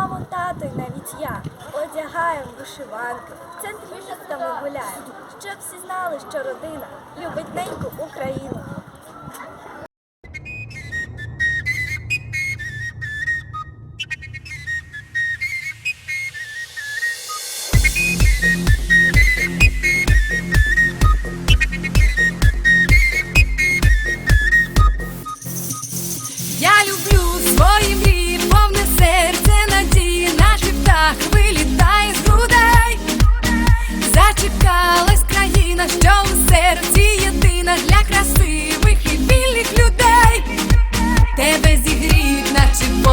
Мамо, тато і навіть я одягаємо вишиванки, в центрі міста ми гуляємо, щоб всі знали, що родина любить неньку Україну.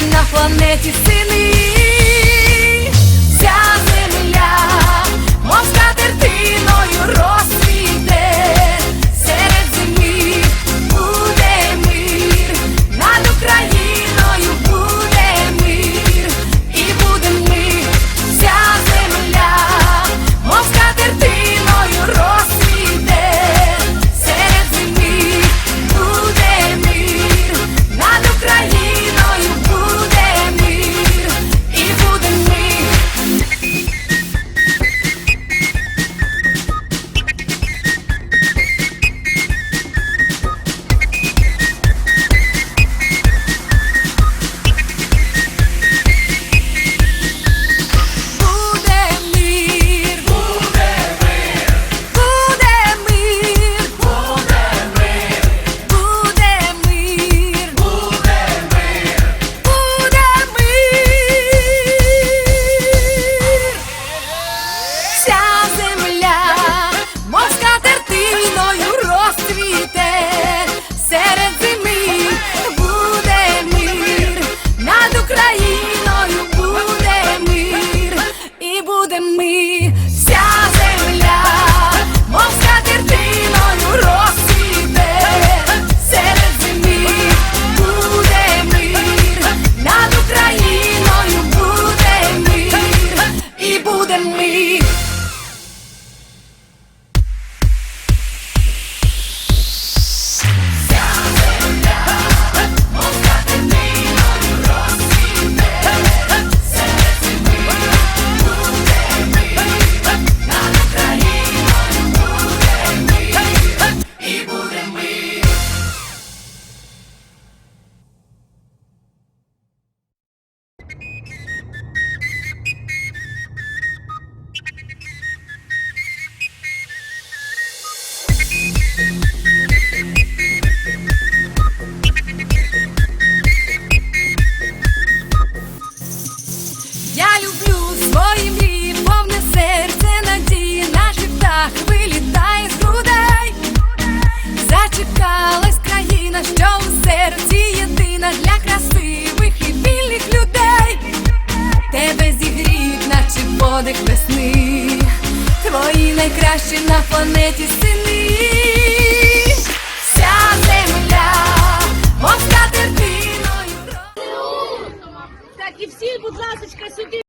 на планеті сини. серці єдина для красивих і вільних людей, тебе зігріють, наче подих весни, твої найкращі на планеті сини. Вся земля, мов скатертиною. Так і всі, будь ласка, сюди.